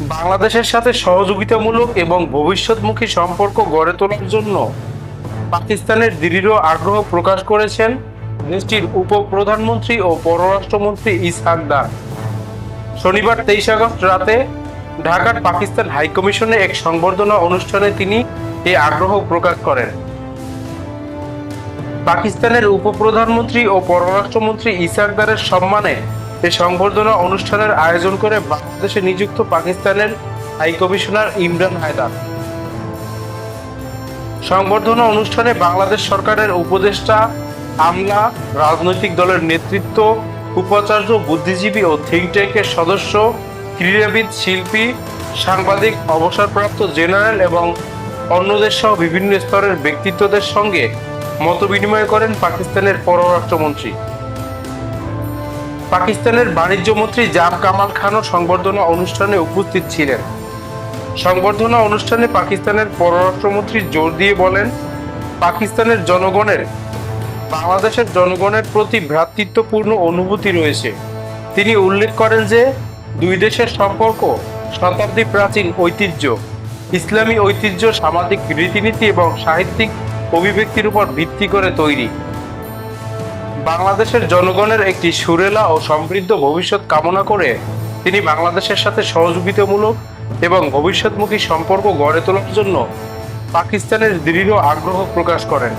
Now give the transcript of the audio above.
বাংলাদেশের সাথে সহযোগিতামূলক এবং ভবিষ্যৎমুখী সম্পর্ক গড়ে তোলার জন্য পাকিস্তানের দৃঢ় আগ্রহ প্রকাশ করেছেন দেশটির উপপ্রধানমন্ত্রী ও পররাষ্ট্রমন্ত্রী ইসহাক দার শনিবার তেইশ আগস্ট রাতে ঢাকার পাকিস্তান হাইকমিশনে এক সংবর্ধনা অনুষ্ঠানে তিনি এই আগ্রহ প্রকাশ করেন। পাকিস্তানের উপপ্রধানমন্ত্রী ও পররাষ্ট্রমন্ত্রী ইসাক দারের সম্মানে এই সংবর্ধনা অনুষ্ঠানের আয়োজন করে বাংলাদেশে নিযুক্ত পাকিস্তানের হাইকমিশনার ইমরান হায়দার। সংবর্ধনা অনুষ্ঠানে বাংলাদেশ সরকারের উপদেষ্টা, আমলা, রাজনৈতিক দলের নেতৃত্ব, উপাচার্য, বুদ্ধিজীবী ও থিঙ্ক ট্যাঙ্কের সদস্য, ক্রীড়াবিদ, শিল্পী, সাংবাদিক, অবসরপ্রাপ্ত জেনারেল এবং অন্যদের সহ বিভিন্ন স্তরের ব্যক্তিত্বদের সঙ্গে মতবিনিময় করেন পাকিস্তানের পররাষ্ট্রমন্ত্রী। পাকিস্তানের বাণিজ্য মন্ত্রী জাম কামাল খানও সংবর্ধনা অনুষ্ঠানে উপস্থিত ছিলেন। সংবর্ধনা অনুষ্ঠানে পাকিস্তানের পররাষ্ট্রমন্ত্রী জোর দিয়ে বলেন, পাকিস্তানের জনগণের, বাংলাদেশের জনগণের প্রতি ভ্রাতৃত্বপূর্ণ অনুভূতি রয়েছে। তিনি উল্লেখ করেন যে, দুই দেশের সম্পর্ক শতাব্দী প্রাচীন ঐতিহ্য, ইসলামী ঐতিহ্য, সামাজিক রীতিনীতি এবং সাহিত্যিক অভিব্যক্তির উপর ভিত্তি করে তৈরি। বাংলাদেশের জনগণের একটি সুরেলা ও সমৃদ্ধ ভবিষ্যৎ কামনা করে তিনি বাংলাদেশের সাথে সহযোগিতামূলক এবং ভবিষ্যৎমুখী সম্পর্ক গড়ে তোলার জন্য পাকিস্তানের দৃঢ় আগ্রহ প্রকাশ করেন।